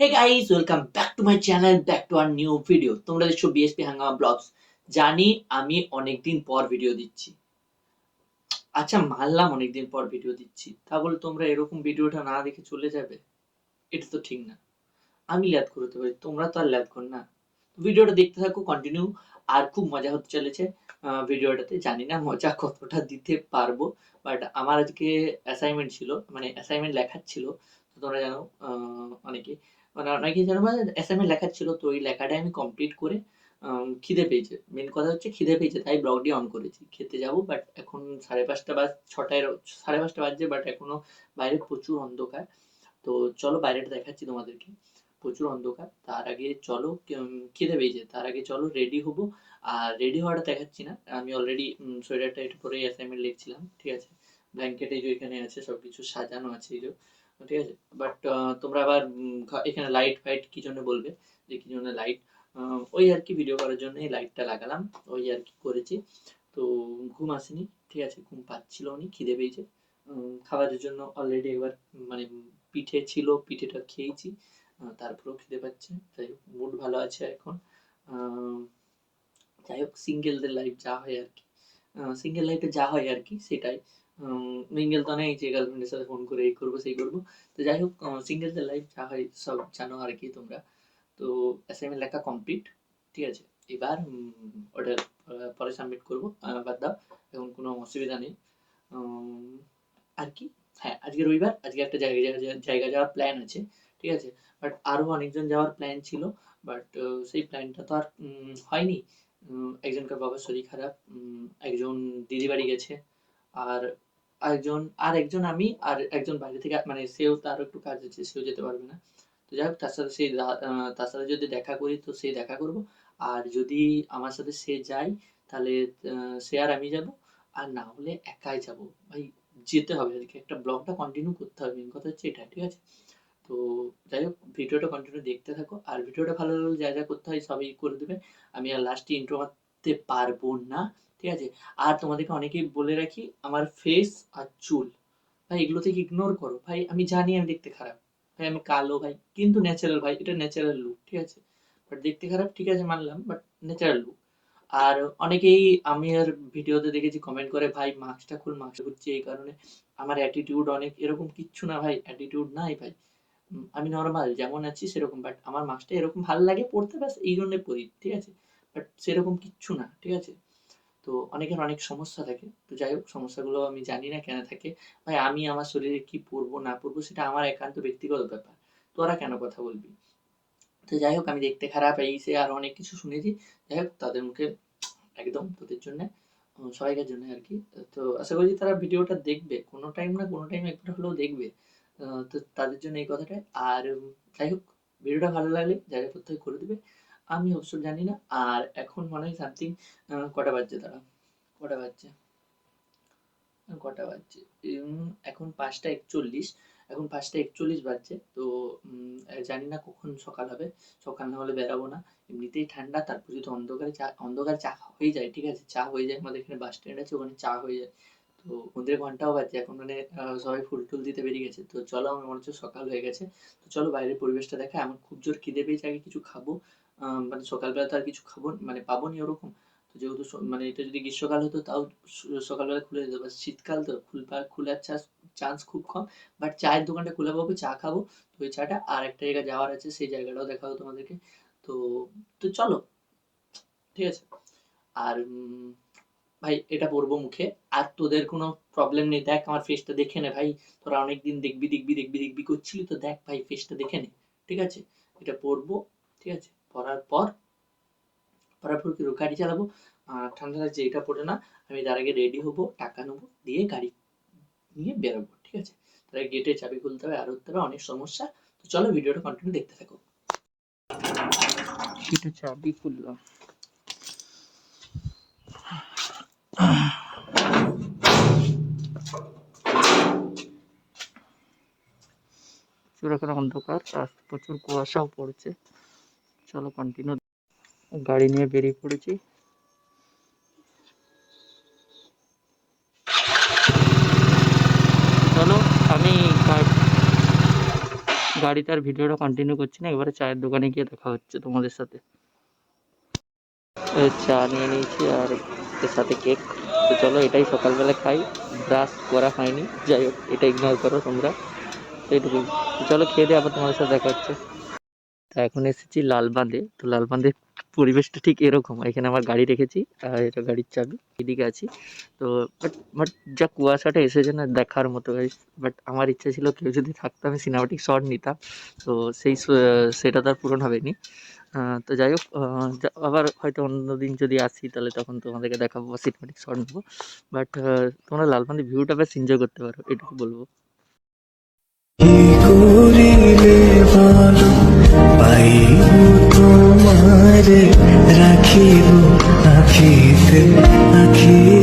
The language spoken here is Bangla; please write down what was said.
Hey guys welcome back to my channel back to তোমরা দেখছ বিএসপি হাঙ্গামা ব্লগস জানি আমি অনেকদিন পর ভিডিও দিচ্ছি। আচ্ছা মানলাম অনেকদিন পর ভিডিও দিচ্ছি। তা বলে তোমরা এরকম ভিডিওটা না দেখে চলে যাবে? এটা তো ঠিক না। আমি ল্যাদ করতে পারি, তোমরা তো আর ল্যাদ কর না। ভিডিওটা দেখতে থাকো কন্টিনিউ আর খুব মজা হতে চলেছে ভিডিওটাতে জানি না মজা কতটা দিতে পারব বাট আমার আজকে অ্যাসাইনমেন্ট ছিল মানে অ্যাসাইনমেন্ট লেখার ছিল। তোমরা জানো অনেকে। মানে অনেকে অ্যাসাইনমেন্ট লেখার ছিল তো, ওই আমি কমপ্লিট করে খিদে পেয়েছে। মেন কথা হচ্ছে খিদে পেয়েছে, তাই ব্লগটি অন করেছি। খেতে যাব বাট এখন সাড়ে পাঁচটা বাজ, ছটায় সাড়ে পাঁচটা বাজছে বাট এখনও বাইরে প্রচুর অন্ধকার। তো চলো বাইরেটা দেখাচ্ছি তোমাদেরকে। প্রচুর অন্ধকার। তার আগে চলো খিদে পেয়েছে। তার আগে চলো রেডি হব। আর রেডি হওয়াটা দেখাচ্ছি না। আমি অলরেডি সোয়েটারটা একটু পরে অ্যাসাইনমেন্ট লিখছিলাম, ঠিক আছে? ব্ল্যাঙ্কেট এই যে এখানে আছে, সবকিছু সাজানো আছে এই যে। ঠিক আছে? বাট তোমরা আবার এখানে লাইট ফাইট কি জন্য বলবে? যে কি জন্য লাইট ওই আর কি ভিডিও করার জন্য এই লাইটটা লাগালাম। ওই আর কি করেছি। তো ঘুম আসেনি, ঠিক আছে? ঘুম পাচ্ছিল নি, খিদে পেয়েছে। খাবারের জন্য অলরেডি একবার মানে পিঠে ছিল, পিঠেটা খেয়েছি। তারপরেও খিদে পাচ্ছে। যাই হোক মুড ভালো আছে এখন। যাই হোক সিঙ্গেলদের লাইফ যা হয় আর কি। সিঙ্গেল লাইফে যা হয় আর কি, সেটাই। মিঙ্গেল তো নেই, যে গার্লফ্রেন্ডের সাথে ফোন করে এই করব, সেই করব। তো যাই হোক সিঙ্গেলদের লাইফ যা হয়, সব জানো আর কি তোমরা। তো অ্যাসাইনমেন্ট লেখা কমপ্লিট ঠিক আছে? এবার ওটা পরে সাবমিট করব বাদ দাও, এখন কোনো অসুবিধা নেই। আর কি? হ্যাঁ আজকে রবিবার, আজকে একটা জায়গা, জায়গা- জায়গা যাওয়ার প্ল্যান আছে, ঠিক আছে? বাট আরও অনেকজন যাওয়ার প্ল্যান ছিল বাট সেই প্ল্যানটা তো আর হয়নি। একজনকার বাবার শরীর খারাপ একজন দিদি বাড়ি গেছে, আর একজন আর একজন আমি আর একজন বাইরে থেকে মানে সেও তার একটু কাজ আছে, সেও যেতে পারবে না। তো যাই হোক, তার সাথে সেই তার সাথে যদি দেখা করি, তো সেই দেখা করব। আর যদি আমার সাথে সে যায়, তাহলে সে আর আমি যাব। আর না হলে একাই যাব। ভাই, যেতে হবে আর কি একটা ব্লগটা কন্টিনিউ করতে হবে। মেন কথা হচ্ছে এটা ঠিক আছে? তো যাই হোক, ভিডিওটা কন্টিনিউ দেখতে থাকো। আর ভিডিওটা ভালো লাগলে যা যা করতে হয় সবই করে দেবে। আমি আর লাস্টে ইন্ট্রো মারতে পারব না। ঠিক আছে? আর তোমাদেরকে অনেকেই বলে রাখি, আমার ফেস আর চুল, ভাই এগুলো থেকে ইগনোর করো। ভাই আমি জানি আমি দেখতে খারাপ। ভাই আমি কালো ভাই, কিন্তু ন্যাচারাল ভাই, এটা ন্যাচারাল লুক ঠিক আছে? বাট দেখতে খারাপ, ঠিক আছে, মানলাম বাট ন্যাচারাল লুক আর অনেকেই আমি আর ভিডিওতে দেখেছি কমেন্ট করে, ভাই মাস্কটা খুল মাস্কটা খুলছি এই কারণে আমার অ্যাটিটিউড অনেক, এরকম কিচ্ছু না ভাই অ্যাটিটিউড নাই ভাই। আমি নর্মাল যেমন আছি সেরকম বাট আমার মাস্কটা এরকম ভালো লাগে পড়তে, ব্যাস এই জন্য পড়ি ঠিক আছে? বাট সেরকম কিচ্ছু না, ঠিক আছে? তো অনেকের অনেক সমস্যা থাকে। তো যাই হোক, সমস্যাগুলো আমি জানি না কেন থাকে। ভাই, আমি আমার শরীরে কি পরবো, না পরবো, সেটা আমার একান্ত ব্যক্তিগত ব্যাপার। তোরা কেন কথা বলবি? তো যাই হোক, আমি দেখতে খারাপ, এই সে আর অনেক কিছু শুনেছি। যাই হোক, তাদের মুখে একদম তোদের জন্য সবাইকার জন্য আর কি। তো আশা করছি তারা ভিডিওটা দেখবে। কোনো টাইম না, কোনো টাইম একবার হলেও দেখবে। তো তাদের জন্য এই কথাটা আর যাই হোক, ভিডিওটা ভালো লাগলে যাই করতে করে দেবে। আমি অবশ্য জানি না। আর এখন মনে হয় সামথিং কটা বাজছে তারা কটা বাজছে? কটা বাজছে? এখন পাঁচটা একচল্লিশ। এখন পাঁচটা একচল্লিশ বাজছে। তো জানি না কখন সকাল হবে। সকাল না হলে বেরাবো না। এমনিতেই ঠান্ডা, তারপর যদি অন্ধকারে চা অন্ধকারে চা হয়ে যায়, ঠিক আছে? চা হয়ে যায়, আমাদের এখানে বাস স্ট্যান্ড আছে, ওখানে চা হয়ে যায়। তো ওদের ঘন্টাও বাজছে। এখন মানে সবাই ফুল টুল দিতে বেরিয়ে গেছে। তো চলো, আমার মনে হচ্ছে সকাল হয়ে গেছে। তো চলো, বাইরের পরিবেশটা দেখা। আমার খুব জোর খিদে পেয়েছে, আগে কিছু খাব। মানে সকালবেলা তো আর কিছু খাব মানে পাবো নি ওরকম। তো যেহেতু মানে এটা যদি গ্রীষ্মকাল হতো, তাও সকালবেলা খুলে যেত। বাট শীতকাল তো খুলপা খোলার চান্স চান্স খুব কম। বাট চায়ের দোকানটা খুলে পাবো, চা খাব। তো ওই চাটা আর একটা জায়গায় যাওয়ার আছে, সেই জায়গাটাও দেখাবো তোমাদেরকে। তো তো চলো। ঠিক আছে। আর ভাই, এটা পরবো মুখে। আর তোদের কোনো প্রবলেম নেই? দেখ আমার ফেসটা দেখে নে ভাই। তোরা অনেকদিন দেখবি দেখবি দেখবি দেখবি করছিলি, তো দেখ ভাই ফেসটা দেখে নে। ঠিক আছে? এটা পরবো। ঠিক আছে? পরার পর পরার পর গাড়ি চালাবো? ঠান্ডা লাগছে এটা পরে না, আমি তার আগে রেডি হব, টাকা নেব, দিয়ে গাড়ি নিয়ে বেরোবো, ঠিক আছে? তার গেটে চাবি খুলতে হবে, আর উঠতে হবে, অনেক সমস্যা। তো চলো ভিডিওটা কন্টিনিউ দেখতে থাকো। গেটে চাবি খুললাম। প্রচুর অন্ধকার আর প্রচুর কুয়াশাও পড়েছে। চলো কন্টিনিউ গাড়ি নিয়ে বেরিয়ে পড়েছি। চলো, আমি গা- গাড়িতে আর ভিডিওটা কন্টিনিউ করছি না, এবারে চায়ের দোকানে গিয়ে দেখা হচ্ছে তোমাদের সাথে। চা নিয়ে নিয়েছি আর সাথে কেক তো চলো, এটাই সকালবেলা খাই। ব্রাশ করা হয়নি। যাই হোক, এটা ইগনোর করো তোমরা। এইটুকুই। চলো, খেয়ে দিয়ে আবার তোমাদের সাথে দেখা হচ্ছে। তা এখন এসেছি লালবাঁধে। তো লালবাঁধের পরিবেশটা ঠিক এরকম। এখানে আমার গাড়ি রেখেছি, আর এটা গাড়ির চাবি। এদিকে আছি। তো বাট বাট যা কুয়াশাটা এসেছে না দেখার মতো বাট আমার ইচ্ছা ছিল কেউ যদি থাকতো, আমি সিনেমাটিক শট নিতাম। তো সেই সেটা তো আর পূরণ হবেনি। তো যাই হোক আবার হয়তো অন্যদিন যদি আসি, তাহলে তখন তোমাদেরকে দেখাবো বা সিনেমাটিক শট নেব বাট তোমরা লালবান্ধি ভিউটা বেশ এনজয় করতে পারো, এটুকু বলব। পাইব তোমার রাখিব আখিতে আখিতে